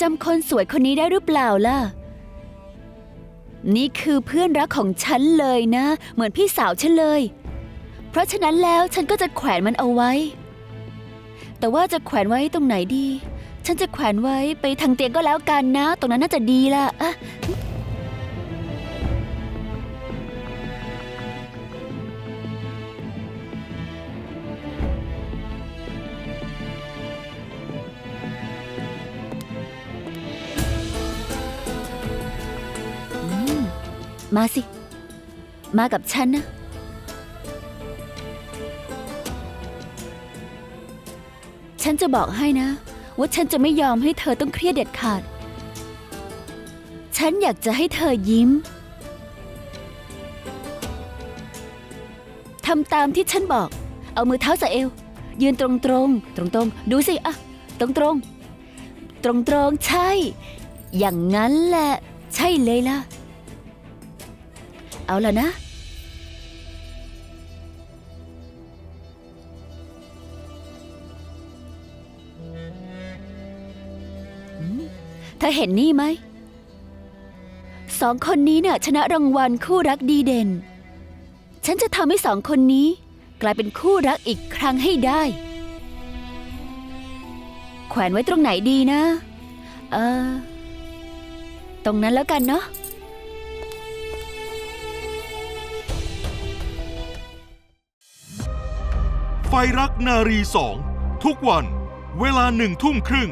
จำคนสวยคนนี้ได้หรือเปล่าล่ะ นี่คือเพื่อนรักของฉันเลยนะ เหมือนพี่สาวฉันเลย เพราะฉะนั้นแล้วฉันก็จะแขวนมันเอาไว้ แต่ว่าจะแขวนไว้ตรงไหนดี ฉันจะแขวนไว้ไปทางเตียงก็แล้วกันนะ ตรงนั้นน่าจะดีละ่ะ มาสิ มากับฉันนะ ฉันจะบอกให้นะ ว่าฉันจะไม่ยอมให้เธอต้องเครียดเด็ดขาด ฉันอยากจะให้เธอยิ้มทำตามที่ฉันบอก เอามือเท้าใส่เอว ยืนตรงตรงตรงตรงๆดูสิอะตรงตรงตรงตรงๆใช่ อย่างนั้นแหละ ใช่เลยล่ะ เอาแล้วนะ เธอเห็นนี่ไหม สองคนนี้เนี่ยชนะรางวัลคู่รักดีเด่น ฉันจะทำให้สองคนนี้ กลายเป็นคู่รักอีกครั้งให้ได้ แขวนไว้ตรงไหนดีนะ เออ ตรงนั้นแล้วกันเนาะ ไฟรักนารีสองทุกวันเวลาหนึ่งทุ่มครึ่ง